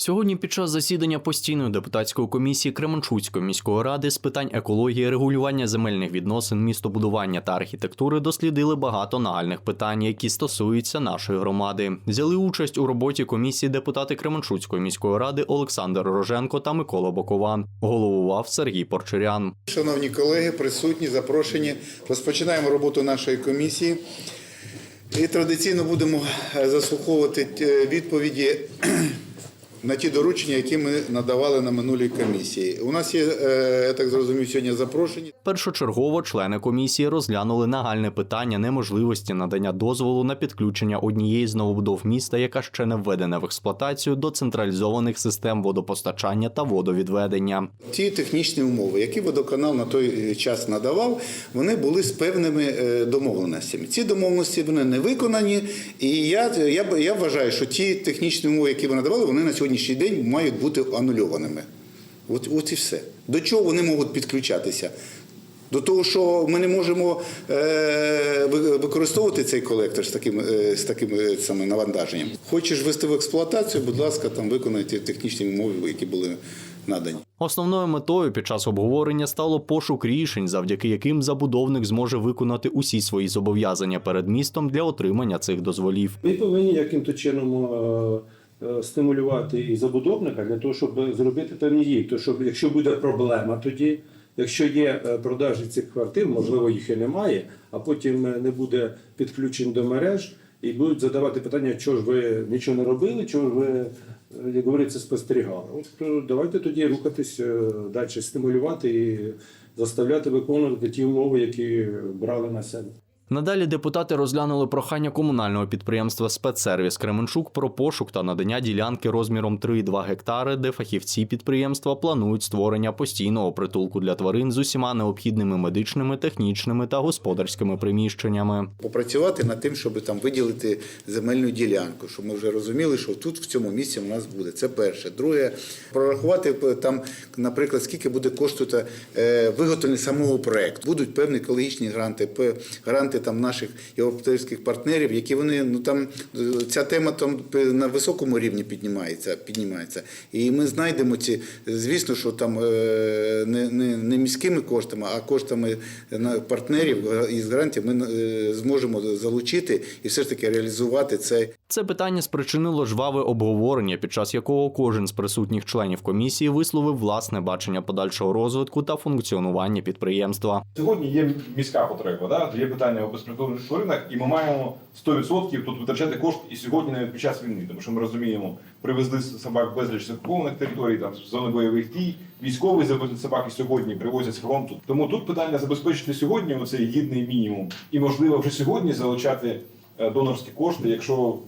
Сьогодні під час засідання постійної депутатської комісії Кременчуцької міської ради з питань екології, регулювання земельних відносин, містобудування та архітектури дослідили багато нагальних питань, які стосуються нашої громади. Взяли участь у роботі комісії депутати Кременчуцької міської ради Олександр Роженко та Микола Бокован. Головував Сергій Порчерян. Шановні колеги, присутні, запрошені. Розпочинаємо роботу нашої комісії. І традиційно будемо е, заслуховувати е, відповіді на ті доручення, які ми надавали на минулій комісії. У нас є, е, я так зрозумів, сьогодні запрошені. Першочергово члени комісії розглянули нагальне питання неможливості надання дозволу на підключення однієї з новобудов міста, яка ще не введена в експлуатацію до централізованих систем водопостачання та водовідведення. Ті технічні умови, які водоканал на той час надавав, вони були з певними е, домовленостями. Ці домовленості вони не виконані, і я, я, я вважаю, що ті технічні умови, які ви надавали, вони на сьогоднішній день мають бути анульованими. От, от і все. До чого вони можуть підключатися? До того, що ми не можемо е, використовувати цей колектор з таким, е, з таким е, саме навантаженням. Хочеш ввести в експлуатацію, будь ласка, там виконайте технічні умови, які були надані. Основною метою під час обговорення стало пошук рішень, завдяки яким забудовник зможе виконати усі свої зобов'язання перед містом для отримання цих дозволів. Ми повинні яким-то чином е, е, стимулювати і забудовника для того, щоб зробити певні дії. То щоб якщо буде проблема тоді, якщо є е, продажі цих квартир, можливо, їх і немає, а потім е, не буде підключень до мереж, і будуть задавати питання, чого ж ви нічого не робили, чого ж ви, е, як говориться, спостерігали. От е, давайте тоді рухатись е, далі, стимулювати і заставляти виконувати ті умови, які брали на себе. Надалі депутати розглянули прохання комунального підприємства Спецсервіс Кременчук про пошук та надання ділянки розміром 3,2 гектари, де фахівці підприємства планують створення постійного притулку для тварин з усіма необхідними медичними, технічними та господарськими приміщеннями. попрацювати над тим, щоб там виділити земельну ділянку, щоб ми вже розуміли, що тут в цьому місці у нас буде. Це перше. Друге, прорахувати е, там, наприклад, скільки буде коштувати е, виготовлення самого проекту. Будуть певні екологічні гранти, пе- гранти там наших європейських партнерів, які вони ну там ця тема там на високому рівні піднімається. піднімається. І ми знайдемо ці, звісно, що там е, не, не, не міськими коштами, а коштами на партнерів е, із грантів ми е, зможемо залучити і все ж таки реалізувати цей Це питання спричинило жваве обговорення, під час якого кожен з присутніх членів комісії висловив власне бачення подальшого розвитку та функціонування підприємства. Сьогодні є міська потреба, да? є питання безпритульних тваринах, і ми маємо 100% тут витрачати кошти і сьогодні навіть під час війни, тому що ми розуміємо, привезли собак безліч окупованих територій, там з зони бойових дій, військові завозять собаки сьогодні, привозять з фронту. Тому тут питання забезпечити сьогодні оцей гідний мінімум, і можливо вже сьогодні залучати е, донорські кошти, якщо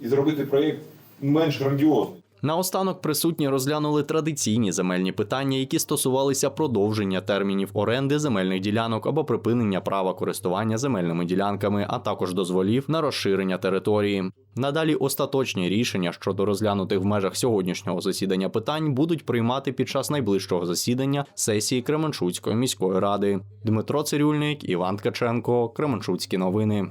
і зробити проєкт менш грандіозний. Наостанок присутні розглянули традиційні земельні питання, які стосувалися продовження термінів оренди земельних ділянок або припинення права користування земельними ділянками, а також дозволів на розширення території. Надалі остаточні рішення щодо розглянутих в межах сьогоднішнього засідання питань будуть приймати під час найближчого засідання сесії Кременчуцької міської ради. Дмитро Цирюльник, Іван Ткаченко, Кременчуцькі новини.